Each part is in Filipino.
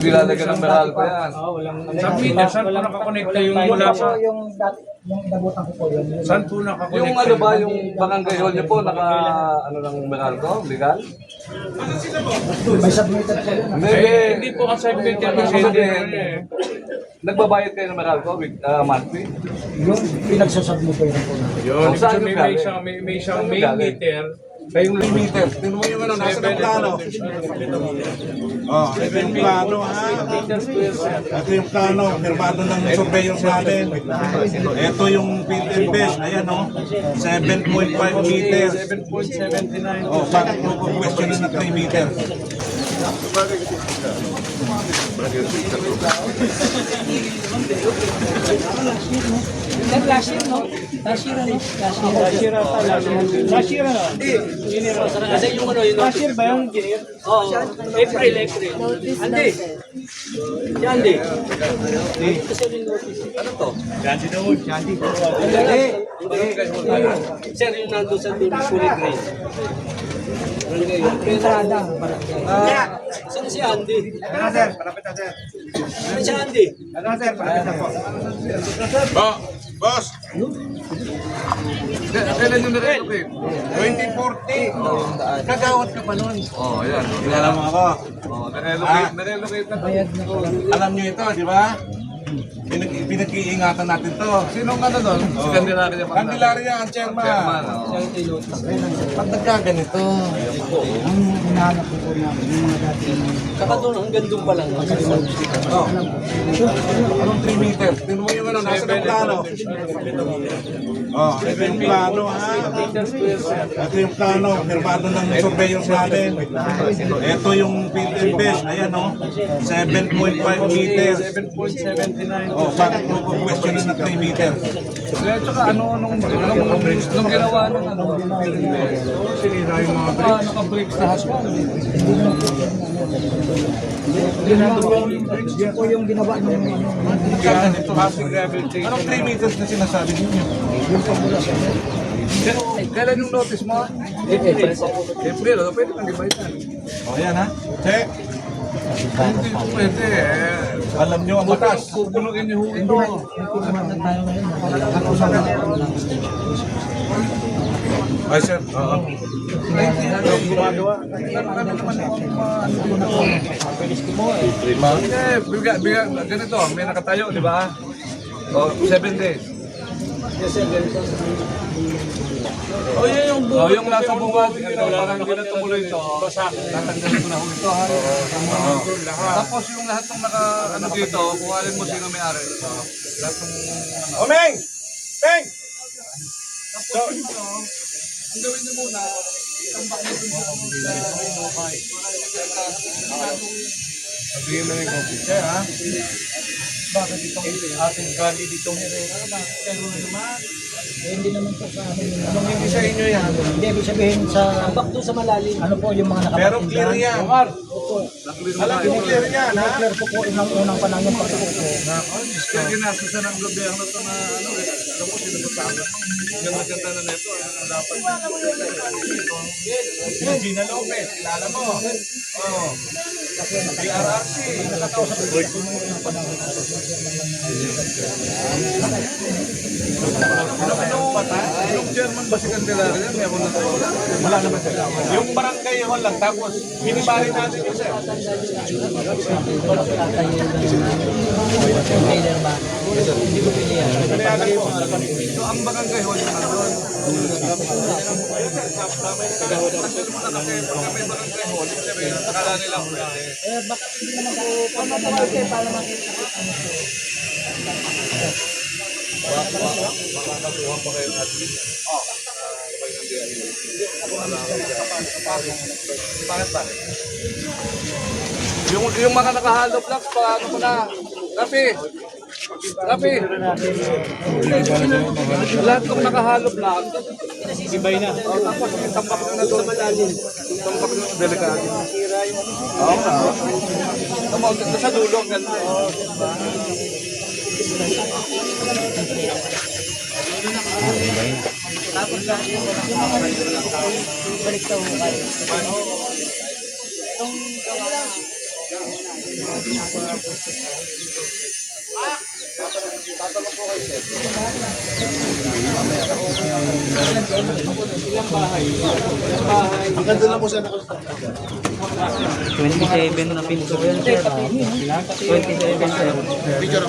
Nilalagyan ng meral ko yan. Oo, walang... Sa meter, saan po nakakonekta yung mula sa... yung dati, yung inabutan ko po yun. Saan po nakakonekta? Yung ano ba, yung barangay hall niyo po, naka, ano ng meral ko, legal? May submitted po yun. Hindi, Eh, hindi po meter kasi hindi eh. Nagbabayad kayo ng meral ko, with, uh, monthly? Yung pinagsasubmit ko yun po. Yun, may isang, may, may galing? meter, kayong meter. Tingnan mo yung ano, nasa ng plano. Oh, ito yung plano ha. Ito yung plano, firmado ng surveyors natin. Ito yung field invest, ayan oh, 7.5 meters. 7.79. Oh, bakit mo po question na 3 meters? Last year, ba yung engineer? Oo, April, April. Kasi yung notice. Ano to? Gandhi na mo, Gandhi. Sir, yung nandun sa dulo, sulit green. Entrada. Ah, saan si Andy? Ano sir, palapit na sir. Ano si Andy? Ano sir, palapit na po. Bo, boss, Kailan yung nare-relocate? 2040. Kagawat ka pa nun. Oh, ayan. Kilala mo ako. Oh, nare-relocate, nare-relocate na. Alam nyo ito, di ba? Pinag pinag-iingatan natin to. Sinong ano doon? Si Candelaria. Candelaria ang chairman. Chairman, oh. Pag nagkaganito, Ang hinahanap ko po namin, yung mga dati. Saka doon, hanggang doon pa lang. oh, anong 3 meters? Tingnan mo yung ano, nasa ng plano. Oh, ito yung plano ha. Ito yung plano, firmado ng surveyors natin. Ito yung field invest, ayan oh, 7.5 meters. 7.79. Oh, bakit mo question na 3 meters? Kaya tsaka ano, nung, nung, nung ginawa ng ano, sinira yung mga naka-brakes lahat yan. Yan po yung ginawa ng ano. Kasi rehabilitation. Anong 3 meters na sinasabi ninyo? Kailan yung notice mo? April. April, ano, pwede kang libaitan. Oh, ayan ha. Check. Hindi ko pwede eh. Alam nyo ang batas. Kukunuin niyo ito. Ay, sir. Oo. Hindi, biga, biga, ganito, may nakatayo, di ba? O, seven days. Oh, yun yung O, yung nasa bungad, ito, parang hindi na tumuloy ito. Tatanggalin ko na ho ito, ha? Tapos yung lahat ng naka, ano dito, kung alin mo sino may-ari. Lahat ng, ano. Omeng! Peng! Tapos ito, ang gawin niyo muna, itambak niyo dun sa Sabihin mo yung coffee. Sir, ha? bakit itong ating gali bakit kayo naman? Eh, hindi naman po sa amin yun. Anong hindi sa inyo yan? Hindi, ibig sabihin sa... Tambak doon sa malalim. Ano po yung mga Pero nakapatindahan? clear yan. Alam mo clear yan, ha? Clear po po unang unang panahon yung pagkukupo. Kaya ginastusan ng gobyerno ito na ano, eh, alam mo, sinagutanga. Ganda-ganda na neto, ano na dapat. Gina Lopez, kilala mo. Oh. PRRC. Yung German ba si Candelaria? Meron na to. Wala naman sila. Yung barangay hall lang, tapos minibari natin yun, sir. Hindi yan. So, ang barangay hall naman na kasi pagka may barangay hall, yung sabihin, nakala nila huli. Eh, bakit hindi naman po paano po kayo para makita ko ano po? Bakit ba? Yung, yung mga nakahalo blocks, paano mo na? Rapi! Rapi! Lahat ng nakahalo blocks, Ibay na. oh, tapos yung tampak na doon sa malalim. Yung tampak na delikado. Oo nga. Tama, sa dulo, ganun. Balik daw kayo. Twenty-seven na pinto yan, sir. Twenty-seven, sir. Picture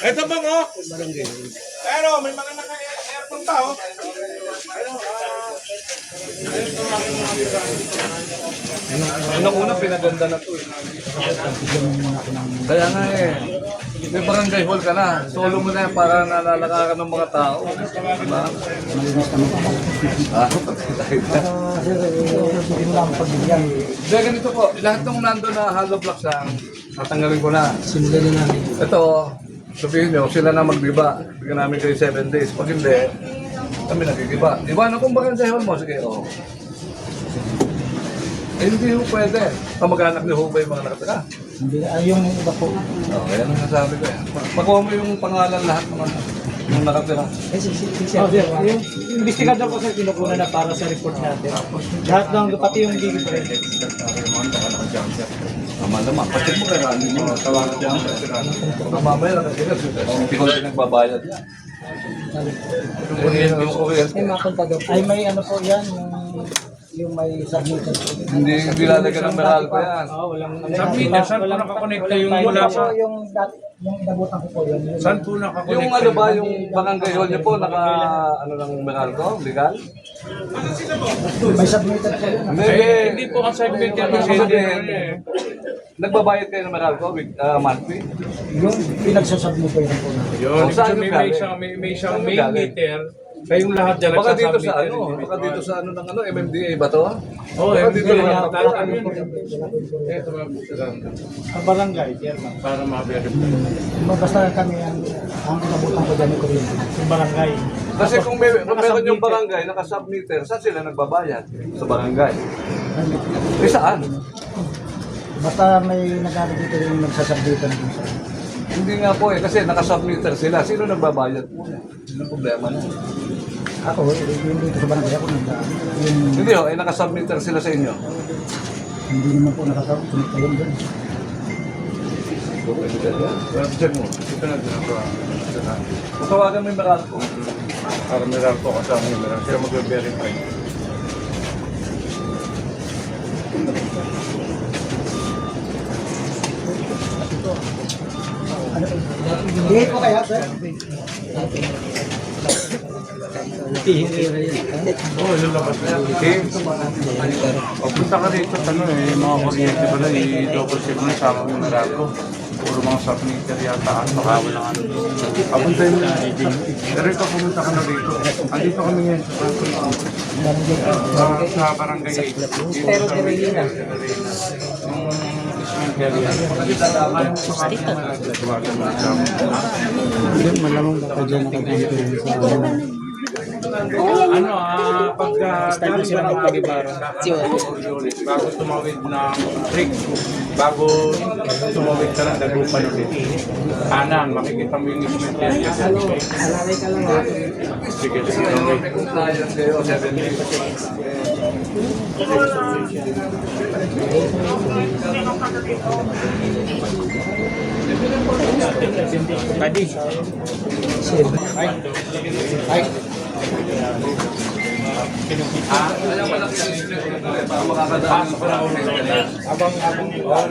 Ito bang o? Pero may mga naka-aircon pa o. Unang una, pinaganda na to eh. Kaya nga eh, may barangay hall ka na. Solo mo na yan para nalalaka ka ng mga tao. Diba? Ah. Hindi, ganito po. Lahat ng nandun na hollow blocks lang, tatanggalin ko na. Simulan na namin. Ito, sabihin nyo, sila na magdiba. Bigyan namin kayo 7 days. Pag hindi, kami nagigiba. Diba na kung barangay hall mo? Sige, oo. Eh, hindi ho pwede. Kamag-anak niyo ho ba yung mga nakatira? Hindi, ay yung iba po. Oo, yan ang nasabi ko yan. Pakuha mo yung pangalan lahat ng mga yung nakatira. Eh, si, si, si, sir. Oh, sir. Yung investigador ko sir, kinukuha na para sa report natin. Lahat ng, pati yung gigi pa rin. Tama naman. Pati mo kaya ano mo, tawagan ko ang Baka mamaya nakasira. Hindi ko din nagbabayad yan. Ay, makunta daw po. Ay, may ano po yan, yung, may submitted po. Hindi hindi lalagyan ng meral ko yan. Oo, walang... Submitted, saan po nakakonekta yung mula sa- Yung, yung inabutan ko po yun. Saan po nakakonekta? Yung ano ba, yung barangay hall niyo po, naka ano ng meral ko? Legal? May submitted po yun. Hindi. Hindi po ang. Ibig Kasi sabihin, Nagbabayad kayo ng meral ko with uh, monthly? Yung pinagsasubmit ko yun po. Yun, Oh, saan so may, may isang, may, may yung main meter, kayong lahat dyan Baka dito sa ano, baka dito sa ano ng ano, MMDA ba to? Oo, Baka eh, dito hindi lang. Ano yun? Ito mga. Ang barangay, chairman. Para ma-verify. Basta kami ang, ang inabutan ko dyan ni Kuryente. Yung barangay. Kasi kung, may, kung meron yung barangay, naka-submitter, saan sila nagbabayad? Sa barangay. Eh saan? Basta may nagano dito yung nagsasubmitan sa... Hindi nga po eh, kasi naka-submitter sila. Sino nagbabayad po? Ano problema na? Ako, eh, yung dito sa barangay ako nag yung Hindi ho, eh naka-submitter sila sa inyo. hindi naman po nakasubmit yun dun. Check mo. Ito na ginagawa. Tawagan mo yung meral ko. Para meron po kasama yung meron. Sila mag-verify. Hindi po kaya, sir. Oo, lalabas na. Okay. O, punta ka dito, ano eh, mga kuryente pala, i-double check mo na sa akin yung meron ko. Puro mga submitter yata at baka wala ano. Apunta mo na. Pero ikaw pumunta ka na dito. Andito kami ngayon sa sa, sa barangay 8. Pero Teresina. Na Yun, malamang baka dyan nakagamit sa Ano ah, pagka galing ka ng Agibara, bago tumawid ng creek, bago tumawid ka ng Dagupan ulit. Kanan, makikita mo yung lang ha. Sige, sige. Okay. May compliance kayo, 7 days. Pwede. Ay. Ay. Abang, abang, oh,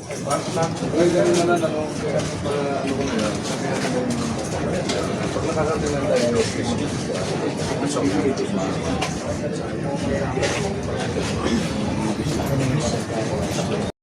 Ay, gano'n na lang, ano, kaya pa, ano ko na yan, sabihan ko yung pag nakarating ng diagnosis, ang sabi ko ito sa mga